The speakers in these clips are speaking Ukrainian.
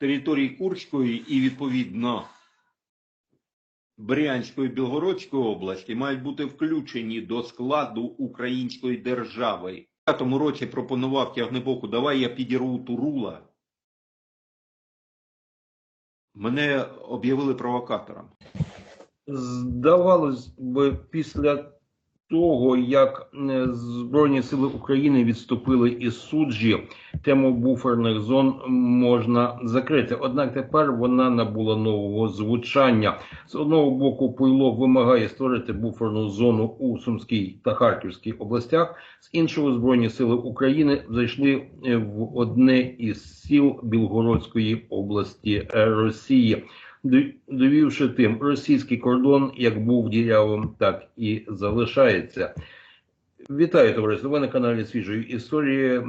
території Курської і відповідно Брянської Білгородської області мають бути включені до складу української держави. В 2005 році пропонував Тягнебоку, давай я підірву Турула. Мене об'явили провокатором. Здавалось би, після того, як е, Збройні сили України відступили із суджі, тему буферних зон можна закрити. Однак тепер вона набула нового звучання. З одного боку, Пуйло вимагає створити буферну зону у Сумській та Харківській областях. З іншого, Збройні сили України зайшли е, в одне із сіл Білгородської області Росії. Довівши тим, російський кордон як був дірявим, так і залишається. Вітаю, товариство! Ви на каналі Свіжої історії,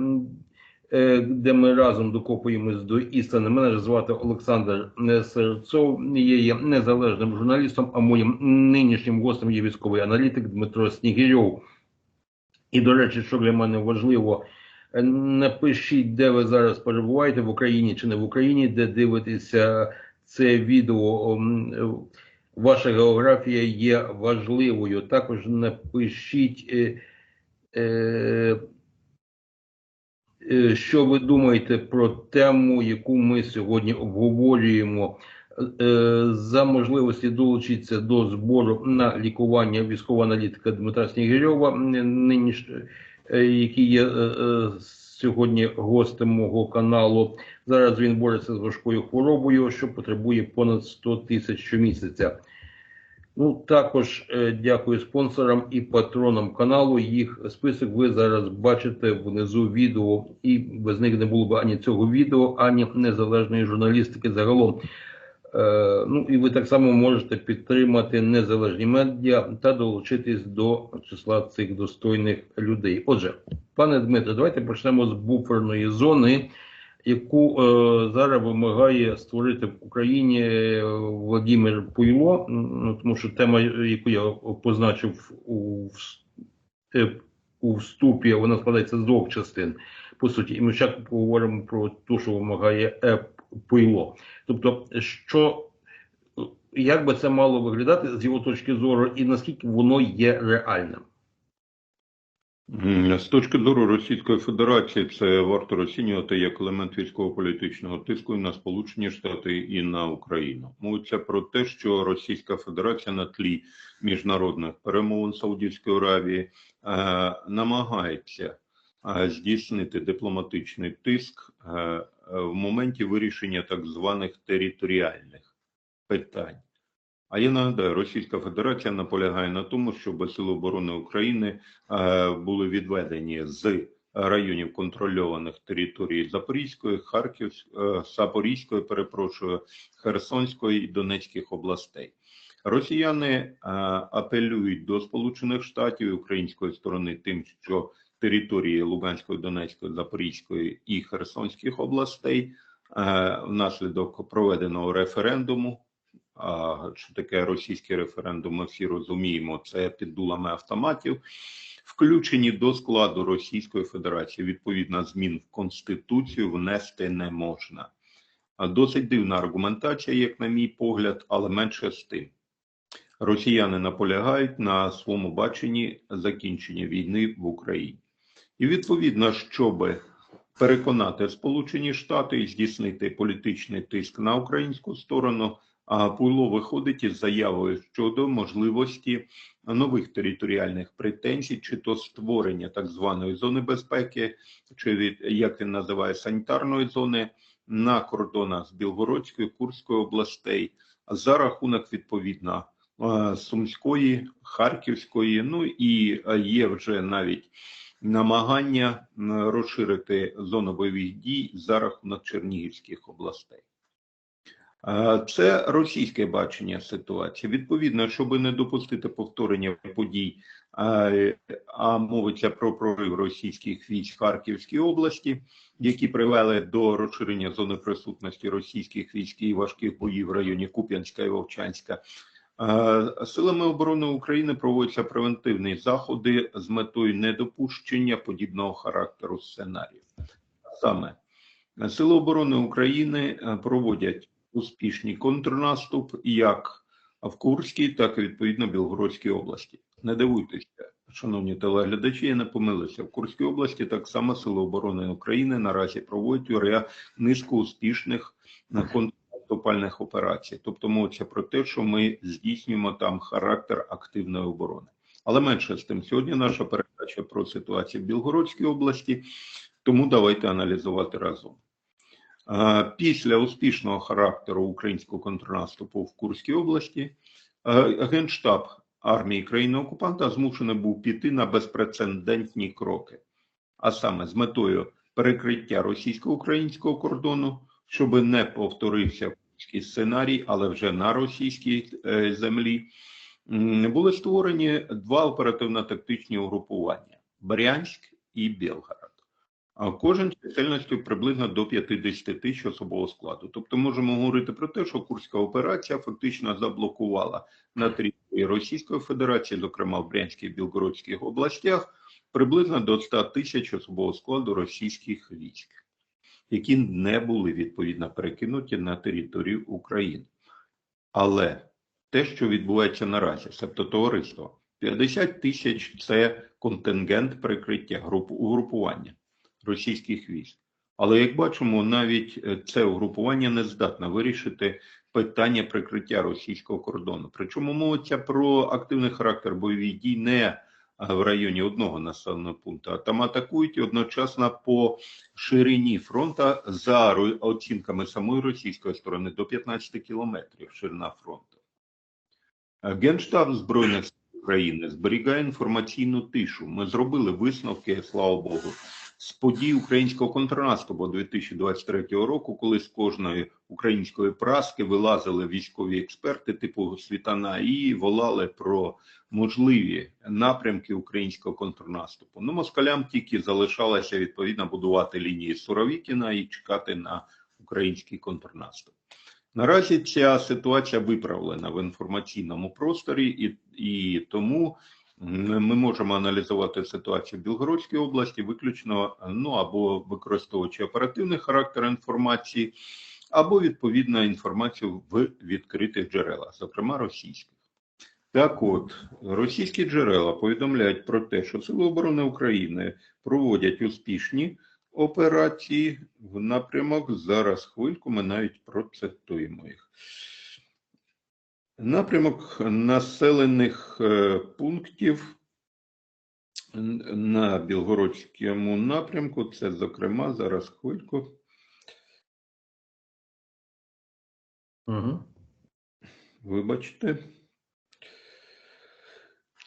е, де ми разом докопуємось до істини. Мене звати Олександр Серцов. Я є незалежним журналістом, а моїм нинішнім гостем є військовий аналітик Дмитро Снігирьов. І, до речі, що для мене важливо, е, напишіть, де ви зараз перебуваєте в Україні чи не в Україні, де дивитеся це відео. е, Ваша географія є важливою. Також напишіть, е, е, що ви думаєте про тему, яку ми сьогодні обговорюємо. За можливості долучитися до збору на лікування військового аналітика Дмитра Снігирьова, е, який є сьогодні гостем мого каналу. Зараз він бореться з важкою хворобою, що потребує понад 100 тисяч щомісяця. Ну, також е, дякую спонсорам і патронам каналу. Їх список ви зараз бачите внизу відео, і без них не було б ані цього відео, ані незалежної журналістики загалом. Е, ну і ви так само можете підтримати незалежні медіа та долучитись до числа цих достойних людей. Отже, пане Дмитре, давайте почнемо з буферної зони, яку е, зараз вимагає створити в Україні Владимир Пуйло, ну, тому що тема, яку я позначив у, е, у вступі, вона складається з двох частин. По суті, і ми ще поговоримо про те, що вимагає е, Пуйло. Тобто, що як би це мало виглядати з його точки зору, і наскільки воно є реальним? З точки зору Російської Федерації, це варто розцінювати як елемент військово-політичного тиску і на Сполучені Штати і на Україну. Мовиться про те, що Російська Федерація на тлі міжнародних перемовин Саудівської Аравії е, намагається е, здійснити дипломатичний тиск е, в моменті вирішення так званих територіальних питань. А я нагадаю, Російська Федерація наполягає на тому, щоб Сили оборони України е, були відведені з районів контрольованих територій Запорізької, Харківської, е, Запорізької, перепрошую, Херсонської і Донецьких областей. Росіяни е, апелюють до Сполучених Штатів і української сторони тим, що території Луганської, Донецької, Запорізької і Херсонських областей е, внаслідок проведеного референдуму а, що таке російський референдум, ми всі розуміємо, це під дулами автоматів, включені до складу Російської Федерації. Відповідно, змін в Конституцію внести не можна. Досить дивна аргументація, як на мій погляд, але менше з тим. Росіяни наполягають на своєму баченні закінчення війни в Україні. І відповідно, щоб переконати Сполучені Штати і здійснити політичний тиск на українську сторону, Пуйло виходить із заявою щодо можливості нових територіальних претензій, чи то створення так званої зони безпеки, чи від як він називає санітарної зони на кордонах з Білгородської Курської областей, за рахунок відповідно е, Сумської, Харківської. Ну і е, є вже навіть намагання розширити зону бойових дій за рахунок Чернігівських областей. Е, Це російське бачення ситуації. Відповідно, щоб не допустити повторення подій, е, а мовиться про прорив російських військ в Харківській області, які привели до розширення зони присутності російських військ і важких боїв в районі Куп'янська і Вовчанська. Е, Силами оборони України проводяться превентивні заходи з метою недопущення подібного характеру сценарію. Саме Сили оборони України е, проводять успішний контрнаступ як в Курській, так і відповідно Білгородській області. Не дивуйтеся, шановні телеглядачі, я не помилився. В Курській області так само Сили оборони України наразі проводять низку успішних е, контрнаступальних операцій. Тобто мовиться про те, що ми здійснюємо там характер активної оборони. Але менше з тим, сьогодні наша передача про ситуацію в Білгородській області, тому давайте аналізувати разом. Після успішного характеру українського контрнаступу в Курській області Генштаб армії країни-окупанта змушений був піти на безпрецедентні кроки, а саме з метою перекриття російсько-українського кордону, щоб не повторився курський сценарій, але вже на російській е, землі, були створені два оперативно-тактичні угрупування: Брянськ і Білгород. Кожен чисельністю приблизно до 50 тисяч особового складу. Тобто можемо говорити про те, що Курська операція фактично заблокувала на території Російської Федерації, зокрема в Брянській і Білгородській областях, приблизно до 100 тисяч особового складу російських військ, які не були відповідно перекинуті на територію України. Але те, що відбувається наразі, тобто товариство, 50 тисяч це контингент прикриття, груп, угрупування російських військ. Але як бачимо, навіть е, це угрупування не здатне вирішити питання прикриття російського кордону. Причому мовиться про активний характер бойових дій не в районі одного населеного пункту, а там атакують одночасно по ширині фронту за оцінками самої російської сторони до 15 кілометрів ширина фронту. Генштаб Збройних сил України зберігає інформаційну тишу. Ми зробили висновки, слава Богу, з подій українського контрнаступу 2023 року, коли з кожної української праски вилазили військові експерти типу Світана і волали про можливі напрямки українського контрнаступу. Ну, москалям тільки залишалося відповідно будувати лінії Суровікіна і чекати на український контрнаступ. Наразі ця ситуація виправлена в інформаційному просторі, і, і тому ми можемо аналізувати ситуацію в Білгородській області виключно ну або використовуючи оперативний характер інформації, або відповідно інформацію в відкритих джерелах, зокрема російських. Так от, російські джерела повідомляють про те, що Сили оборони України проводять успішні операції в напрямок. Зараз хвильку ми навіть процитуємо їх. Напрямок населених е, пунктів на Білгородському напрямку. Це, зокрема, зараз хвильку. Угу. Вибачте.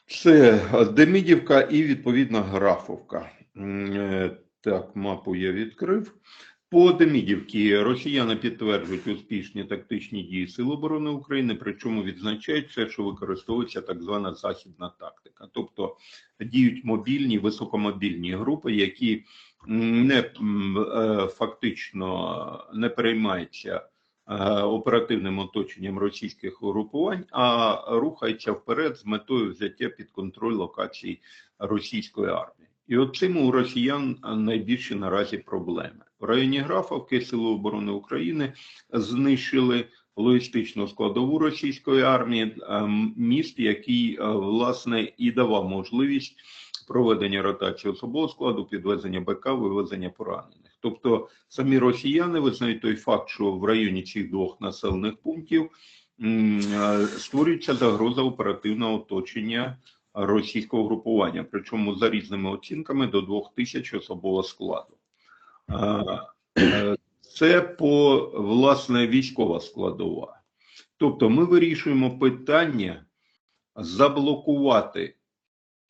Це Демидівка і відповідно Графовка. Е, Так, мапу я відкрив. По Демидівці росіяни підтверджують успішні тактичні дії Сил оборони України, причому відзначають все, що використовується так звана західна тактика. Тобто діють мобільні, високомобільні групи, які не е, фактично не переймаються е, оперативним оточенням російських угрупувань, а рухається вперед з метою взяття під контроль локацій російської армії. І от цим у росіян найбільші наразі проблеми. В районі Графовки Сили оборони України знищили логістичну складову російської армії, міст, який власне і давав можливість проведення ротації особового складу, підвезення БК, вивезення поранених. Тобто самі росіяни визнають той факт, що в районі цих двох населених пунктів створюється загроза оперативного оточення російського групування, причому за різними оцінками до двох тисяч особового складу. Е, Це по власне військова складова. Тобто ми вирішуємо питання заблокувати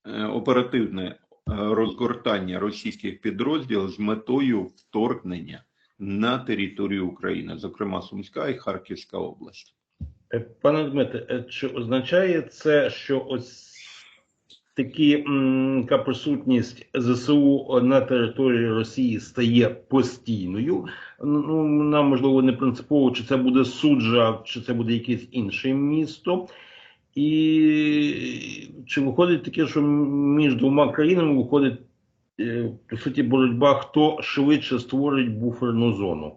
е, оперативне е, розгортання російських підрозділів з метою вторгнення на територію України, зокрема Сумська і Харківська область. Пане Дмитре, чи означає це, що ось такі, м, така присутність ЗСУ на території Росії стає постійною? Ну, нам можливо не принципово, чи це буде суджа, чи це буде якесь інше місто. І чи виходить таке, що між двома країнами виходить е, по суті боротьба, хто швидше створить буферну зону.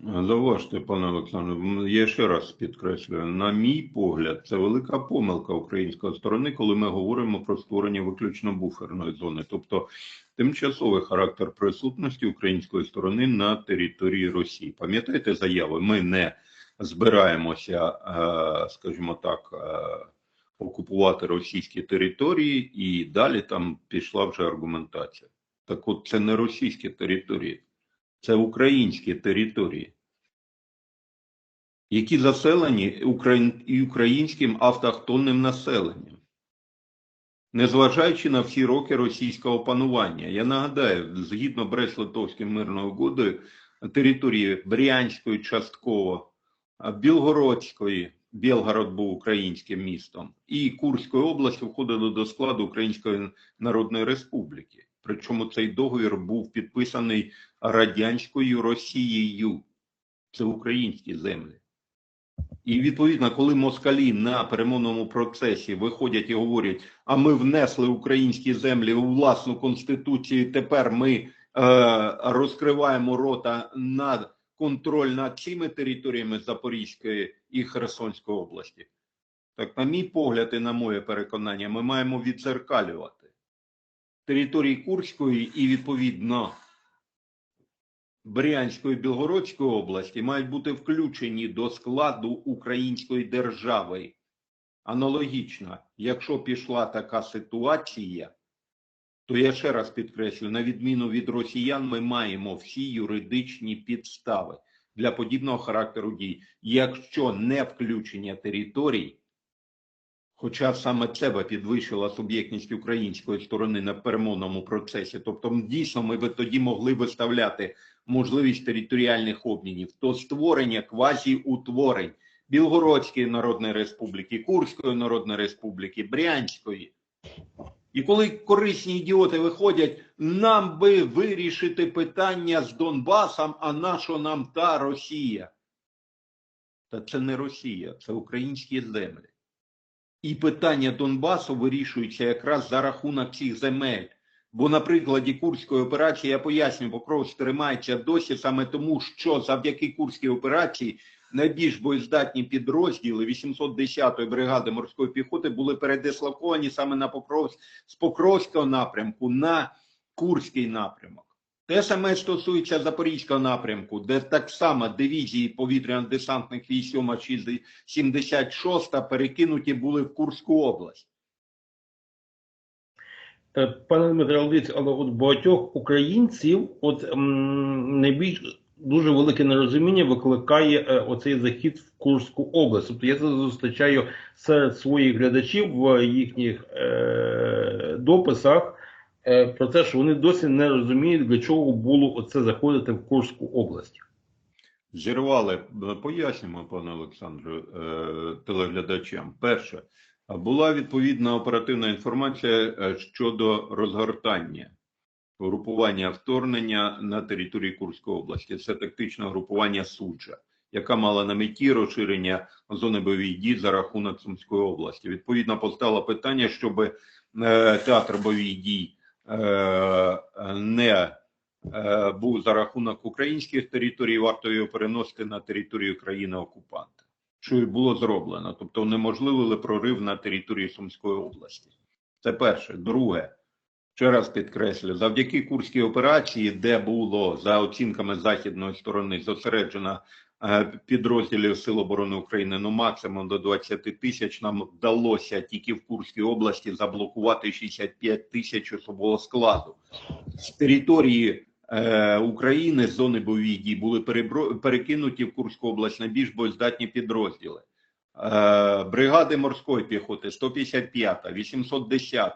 Заважте, пане Олександре, я ще раз підкреслюю, на мій погляд, це велика помилка української сторони, коли ми говоримо про створення виключно буферної зони, тобто тимчасовий характер присутності української сторони на території Росії. Пам'ятаєте заяви? Ми не збираємося, е, скажімо так, е, окупувати російські території, і далі там пішла вже аргументація. Так от це не російські території. Це українські території, які заселені українським автохтонним населенням, незважаючи на всі роки російського панування. Я нагадаю, згідно Брест-Литовської мирної угоди, території Брянської частково, Білгородської, Білгород був українським містом, і Курської області входили до складу Української Народної Республіки. Причому цей договір був підписаний радянською Росією. Це українські землі. І відповідно, коли москалі на перемовному процесі виходять і говорять, а ми внесли українські землі у власну конституцію, тепер ми е, розкриваємо рота на контроль над цими територіями Запорізької і Херсонської області. Так, на мій погляд і на моє переконання, ми маємо відзеркалювати території Курської і відповідно Брянської Білгородської області мають бути включені до складу української держави. Аналогічно, якщо пішла така ситуація, то я ще раз підкреслю, на відміну від росіян, ми маємо всі юридичні підстави для подібного характеру дій. Якщо не включення територій, Хоча саме це підвищила суб'єктність української сторони на перемовному процесі. Тобто, дійсно, ми би тоді могли виставляти можливість територіальних обмінів, то створення квазіутворень Білгородської Народної Республіки, Курської Народної Республіки, Брянської. І коли корисні ідіоти виходять, нам би вирішити питання з Донбасом, а нащо нам та Росія? Та це не Росія, це українські землі. І питання Донбасу вирішується якраз за рахунок цих земель. Бо на прикладі Курської операції я поясню, Покровськ тримається досі саме тому, що завдяки Курській операції найбільш боєздатні підрозділи 810-ї бригади морської піхоти були передислоковані саме на Покровськ з Покровського напрямку на Курський напрямок. Те саме стосується Запорізького напрямку, де так само дивізії повітряно-десантних військ 7 76 перекинуті були в Курську область. Е, Пане Дмитре, але от багатьох українців от найбільш дуже велике нерозуміння викликає е, оцей захід в Курську область. Тобто я це зустрічаю серед своїх глядачів в їхніх е, дописах е, про те, що вони досі не розуміють, для чого було оце заходити в Курську область. Зірвали, пояснюємо, пане Олександре, е, телеглядачам. Перше, була відповідна оперативна інформація е, щодо розгортання групування вторгнення на території Курської області. Це тактичне групування суджа, яка мала на меті розширення зони бойових дій за рахунок Сумської області. Відповідно, постало питання, щоб е, театр бойових дій е, не е, був за рахунок українських територій, варто його переносити на територію країни-окупанта, що і було зроблено. Тобто унеможливили прорив на території Сумської області. Це перше. Друге, ще раз підкреслю, завдяки Курській операції, де було за оцінками західної сторони зосереджено е, підрозділів Сил оборони України ну максимум до 20 тисяч, нам вдалося тільки в Курській області заблокувати 65 тисяч особового складу з території е, України з зони бойових дій були перебро... перекинуті в Курську область найбільш боєздатні підрозділи. Е, бригади морської піхоти 155, 810,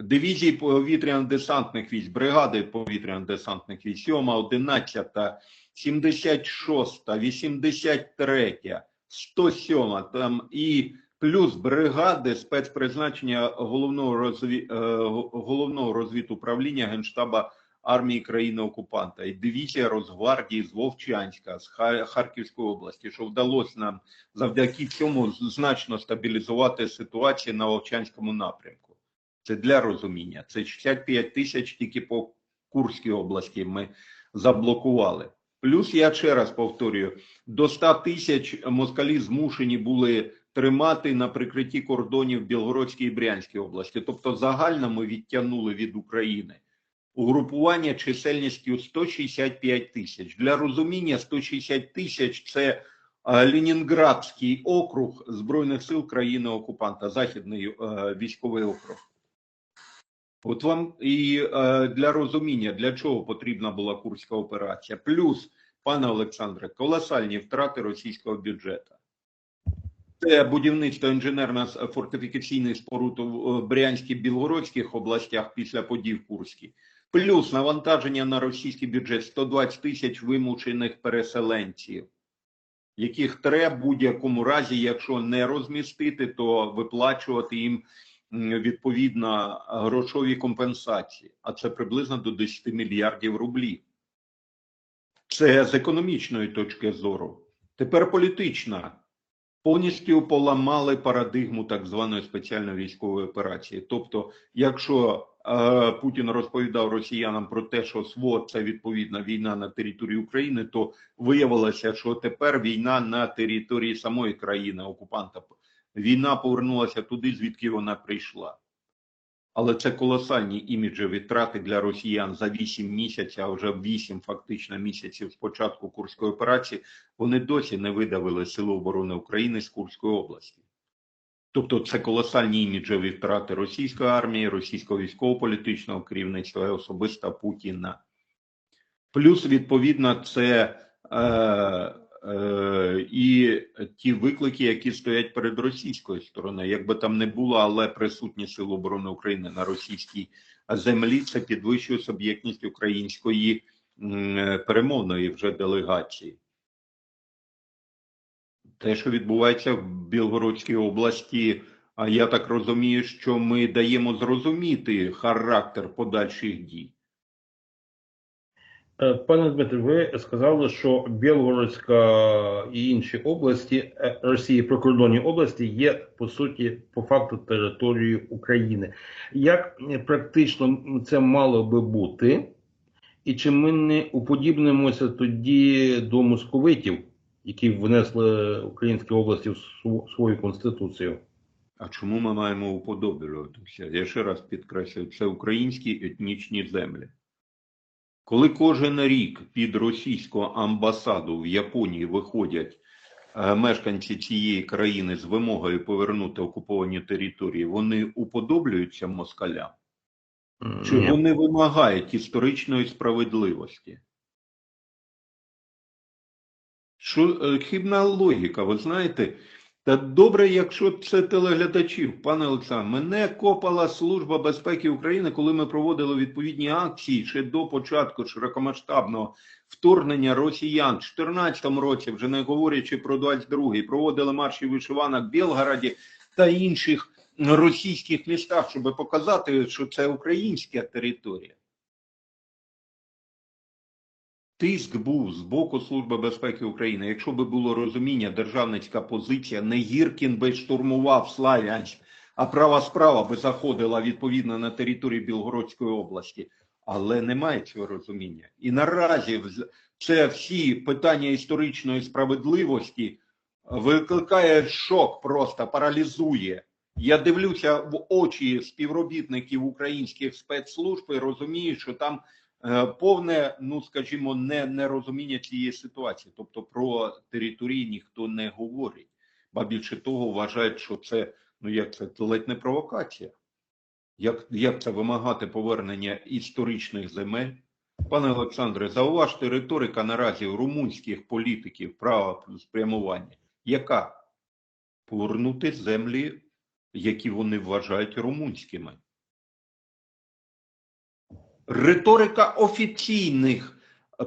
дивізії повітряно-десантних військ, бригади повітряно-десантних військ, 7, 11, 76, 83, 107, там і плюс бригади спецпризначення головного розві... е, головного розвідуправління Генштаба армії країни-окупанта і дивізія Росгвардії з Вовчанська, з Ха- Харківської області, що вдалося нам завдяки цьому значно стабілізувати ситуацію на Вовчанському напрямку. Це для розуміння. Це 65 тисяч тільки по Курській області ми заблокували. Плюс я ще раз повторюю: до 100 тисяч москалі змушені були тримати на прикритті кордонів Білгородській і Брянській області. Тобто, загально ми відтягнули від України угрупування чисельністю 165 тисяч. Для розуміння 160 тисяч це е, Ленінградський округ Збройних сил країни-окупанта, Західний е, військовий округ. От вам і е, для розуміння, для чого потрібна була курська операція. Плюс, пане Олександре, колосальні втрати російського бюджету. Це будівництво інженерно-фортифікаційних споруд у Брянській Білгородських областях після подій в Курській. Плюс навантаження на російський бюджет 120 тисяч вимушених переселенців, яких треба в будь-якому разі, якщо не розмістити, то виплачувати їм відповідно грошові компенсації. А це приблизно до 10 мільярдів рублів. Це з економічної точки зору. Тепер політична. Повністю поламали парадигму так званої спеціальної військової операції. Тобто, якщо е, Путін розповідав росіянам про те, що СВО це відповідна війна на території України, то виявилося, що тепер війна на території самої країни окупанта. Війна повернулася туди, звідки вона прийшла. Але це колосальні іміджеві втрати для росіян за 8 місяців, а вже 8 фактично місяців з початку Курської операції. Вони досі не видавили Сили оборони України з Курської області. Тобто це колосальні іміджеві втрати російської армії, російського військово-політичного керівництва і особисто Путіна. Плюс, відповідно, це е, і ті виклики, які стоять перед російською стороною. Якби там не було, але присутність Сил оборони України на російській землі це підвищує суб'єктність української перемовної вже делегації. Те, що відбувається в Білгородській області, а я так розумію, що ми даємо зрозуміти характер подальших дій. Е, Пане Дмитре, ви сказали, що Білгородська і інші області е, Росії, прикордонні області є по суті по факту територією України. Як практично це мало би бути, і чи ми не уподібнимося тоді до московитів, які внесли українські області в свою конституцію? А чому ми маємо уподоблюватися? Я ще раз підкреслюю, це українські етнічні землі. Коли кожен рік під російську амбасаду в Японії виходять е, мешканці цієї країни з вимогою повернути окуповані території, вони уподоблюються москалям? Чи ні. вони вимагають історичної справедливості? Що е, хибна логіка, ви знаєте? Та добре, якщо це телеглядачів, пане Олександр, мене копала Служба безпеки України, коли ми проводили відповідні акції ще до початку широкомасштабного вторгнення росіян в 2014 році, вже не говорячи про 22-й, проводили марші вишиванок в Білгороді та інших російських містах, щоб показати, що це українська територія. Тиск був з боку Служби безпеки України. Якщо би було розуміння, державницька позиція, не Гіркін би штурмував Славянськ, а права справа би заходила відповідно на територію Білгородської області. Але немає цього розуміння. І наразі це всі питання історичної справедливості викликає шок, просто паралізує. Я дивлюся в очі співробітників українських спецслужб і розумію, що там повне, ну скажімо, не нерозуміння цієї ситуації. Тобто про території ніхто не говорить. Ба більше того, вважають, що це ну як це ледь не провокація. Як, як це вимагати повернення історичних земель? Пане Олександре, зауважте риторика наразі румунських політиків права спрямування. Яка? Повернути землі, які вони вважають румунськими. Риторика офіційних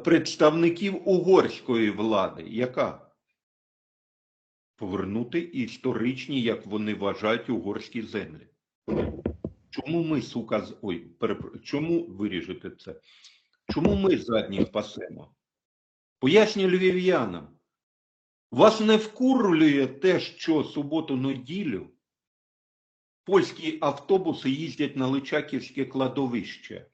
представників угорської влади. Яка? Повернути історичні, як вони вважають, угорські землі. Чому ми, сука, з- ой, перепро... чому виріжете це? Чому ми задніх пасемо? Поясню львів'янам. Вас не вкурлює те, що суботу-неділю польські автобуси їздять на Личаківське кладовище?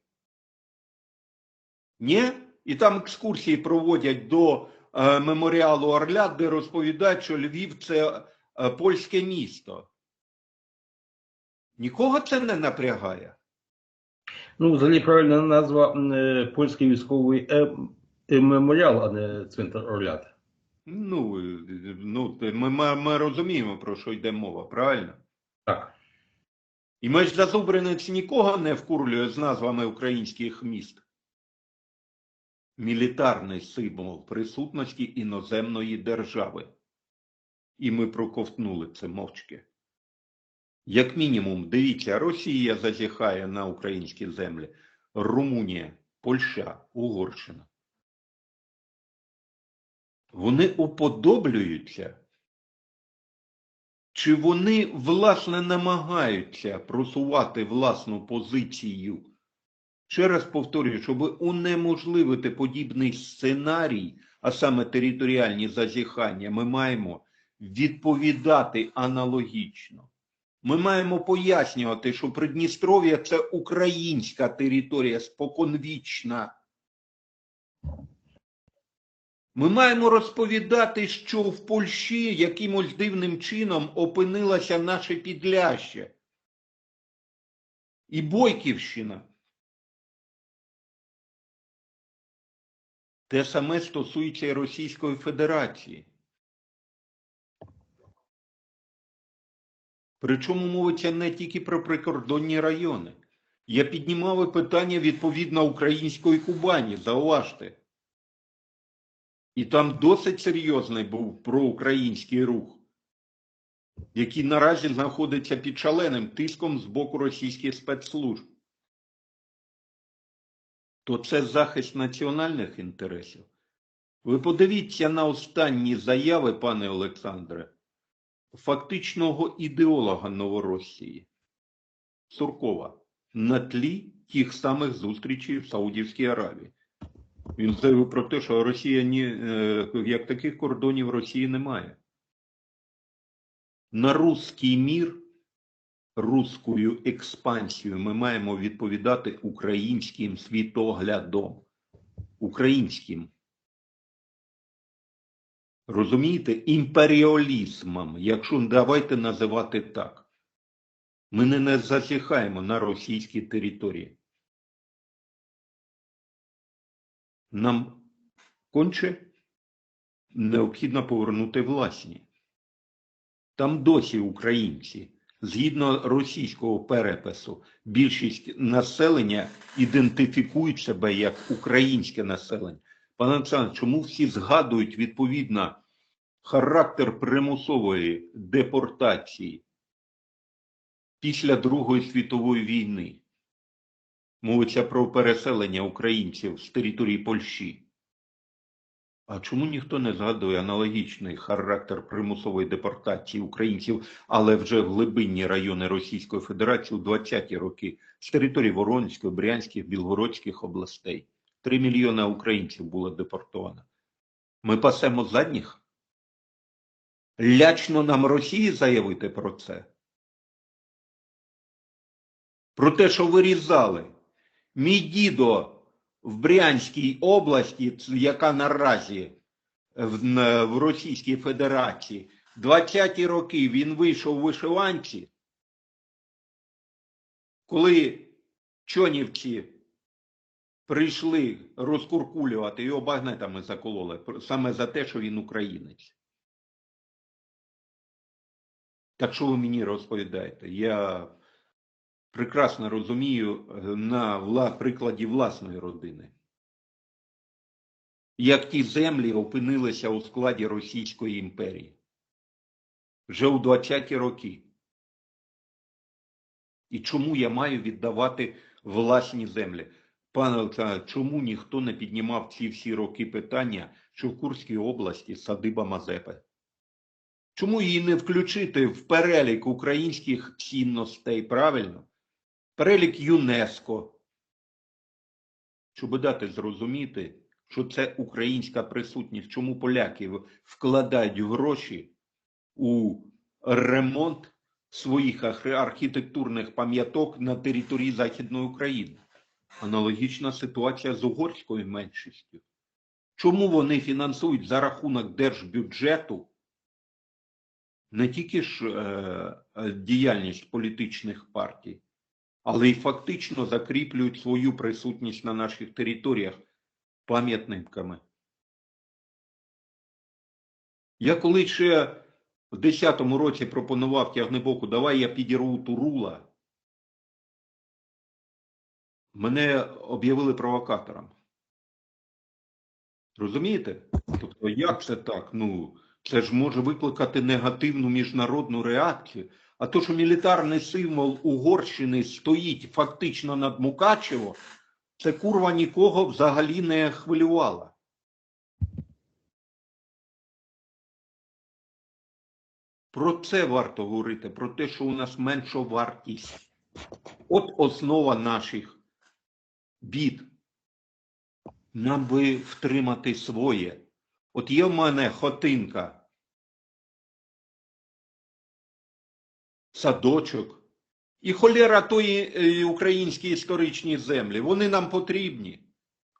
Ні? І там екскурсії проводять до е, меморіалу Орля, де розповідають, що Львів це е, польське місто. Нікого це не напрягає. Ну, взагалі правильна назва е, польський військовий е, е, меморіал, а не цвинтар Орлят. Ну, е, ну ми, ми, ми розуміємо, про що йде мова, правильно? Так. І ми ж зазубринець нікого не вкурлює з назвами українських міст. Мілітарний символ присутності іноземної держави. І ми проковтнули це мовчки. Як мінімум, дивіться, Росія зазіхає на українські землі, Румунія, Польща, Угорщина. Вони уподоблюються чи вони, власне, намагаються просувати власну позицію? Ще раз повторюю, щоб унеможливити подібний сценарій, а саме територіальні зазіхання, ми маємо відповідати аналогічно. Ми маємо пояснювати, що Придністров'я це українська територія споконвічна. Ми маємо розповідати, що в Польщі якимось дивним чином опинилося наше Підляще і Бойківщина. Те саме стосується і Російської Федерації. Причому мовиться не тільки про прикордонні райони. Я піднімав питання відповідно української Кубані, зауважте. І там досить серйозний був проукраїнський рух, який наразі знаходиться під шаленим тиском з боку російських спецслужб. То це захист національних інтересів. Ви подивіться на останні заяви, пане Олександре, фактичного ідеолога Новоросії Суркова на тлі тих самих зустрічей в Саудівській Аравії. Він заявив про те, що Росія ні, е, як таких кордонів Росії немає. На руський мір, руською експансією ми маємо відповідати українським світоглядом. Українським. Розумієте, імперіалізмом, якщо давайте називати так. Ми не засіхаємо на російській території. Нам конче необхідно повернути власні. Там досі українці, згідно російського перепису, більшість населення ідентифікують себе як українське населення. Пане Олександр, чому всі згадують відповідно характер примусової депортації після Другої світової війни? Мовиться про переселення українців з території Польщі. А чому ніхто не згадує аналогічний характер примусової депортації українців, але вже в глибинні райони Російської Федерації у 20-ті роки з території Воронської, Брянських, Білгородських областей? Три мільйони українців було депортовано. Ми пасемо задніх? Лячно нам Росії заявити про це? Про те, що вирізали. Мій дідо в Брянській області, яка наразі в, в Російській Федерації, 20-ті роки він вийшов у вишиванці, коли чонівці прийшли розкуркулювати, його багнетами закололи, саме за те, що він українець. Так що ви мені розповідаєте? Я прекрасно розумію е, на прикладі власної родини, як ті землі опинилися у складі Російської імперії вже у 20-ті роки. І чому я маю віддавати власні землі? Пане чому ніхто не піднімав ці всі роки питання, що в Курській області садиба Мазепи? Чому її не включити в перелік українських цінностей, правильно? Перелік ЮНЕСКО, щоб дати зрозуміти, що це українська присутність, чому поляки вкладають гроші у ремонт своїх архітектурних пам'яток на території Західної України. Аналогічна ситуація з угорською меншістю. Чому вони фінансують за рахунок держбюджету не тільки ж е, е, діяльність політичних партій, але й фактично закріплюють свою присутність на наших територіях пам'ятниками. Я коли ще в 10-му році пропонував тягнебоку, давай я підірву Турула, мене об'явили провокатором. Розумієте? Тобто, як це так? Ну, це ж може викликати негативну міжнародну реакцію. А то, що мілітарний символ Угорщини стоїть фактично над Мукачево, це курва нікого взагалі не хвилювало. Про це варто говорити, про те, що у нас менша вартість. От основа наших бід. Нам би втримати своє. От є в мене хотинка, садочок і холєра тої е, українські історичні землі. Вони нам потрібні.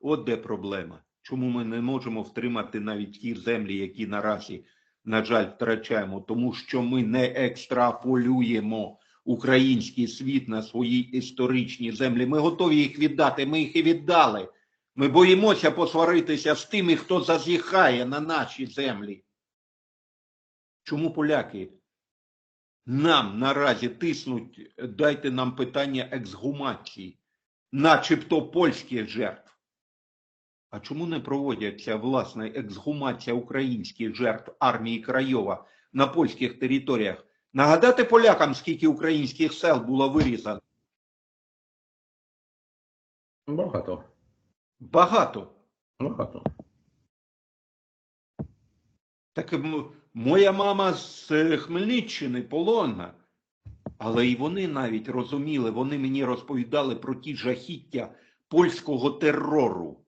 От де проблема. Чому ми не можемо втримати навіть ті землі, які наразі, на жаль, втрачаємо, тому що ми не екстраполюємо український світ на свої історичні землі. Ми готові їх віддати, ми їх і віддали. Ми боїмося посваритися з тими, хто зазіхає на наші землі. Чому поляки нам наразі тиснуть, дайте нам питання ексгумації, начебто польських жертв. А чому не проводяться власне ексгумація українських жертв армії Крайова на польських територіях? Нагадати полякам, скільки українських сел було вирізано? Багато. Багато. Багато. Так моя мама з е, Хмельниччини, Полонна. Але і вони навіть розуміли, вони мені розповідали про ті жахіття польського терору.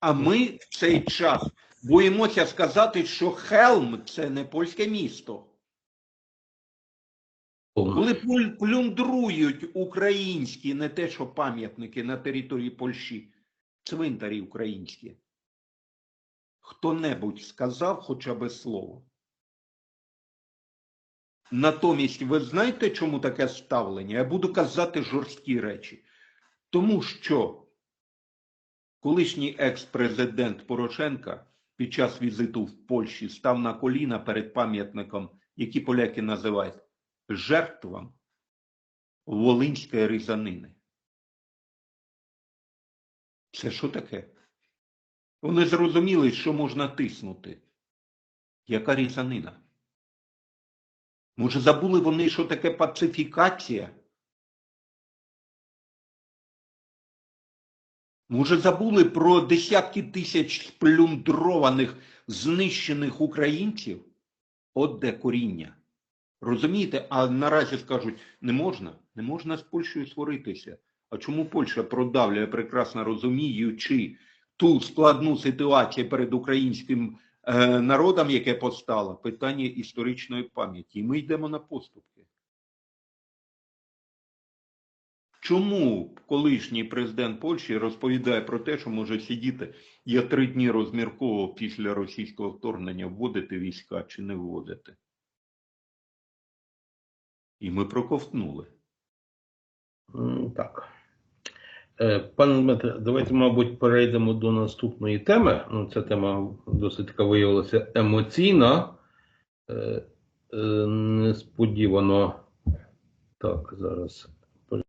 А ми в цей час боїмося сказати, що Хелм це не польське місто. Коли плюндрують українські, не те, що пам'ятники на території Польщі, цвинтарі українські, хто-небудь сказав хоча б слово. Натомість, ви знаєте, чому таке ставлення? Я буду казати жорсткі речі. Тому що колишній екс-президент Порошенка під час візиту в Польщі став на коліна перед пам'ятником, який поляки називають жертвам Волинської різанини. Це що таке? Вони зрозуміли, що можна тиснути. Яка різанина? Може, забули вони, що таке пацифікація? Може, забули про десятки тисяч сплюндрованих, знищених українців? От де коріння. Розумієте, а наразі скажуть, не можна, не можна з Польщею сваритися. А чому Польща продавлює, прекрасно розуміючи ту складну ситуацію перед українським е, народом, яке постало, питання історичної пам'яті. І ми йдемо на поступки. Чому колишній президент Польщі розповідає про те, що може сидіти, я три дні розмірковував після російського вторгнення, вводити війська чи не вводити? І ми проковтнули. М, Так. Е, Пане Дмитре, давайте, мабуть, перейдемо до наступної теми. Ну, ця тема досить така виявилася емоційна. Е, е, Несподівано. Так, зараз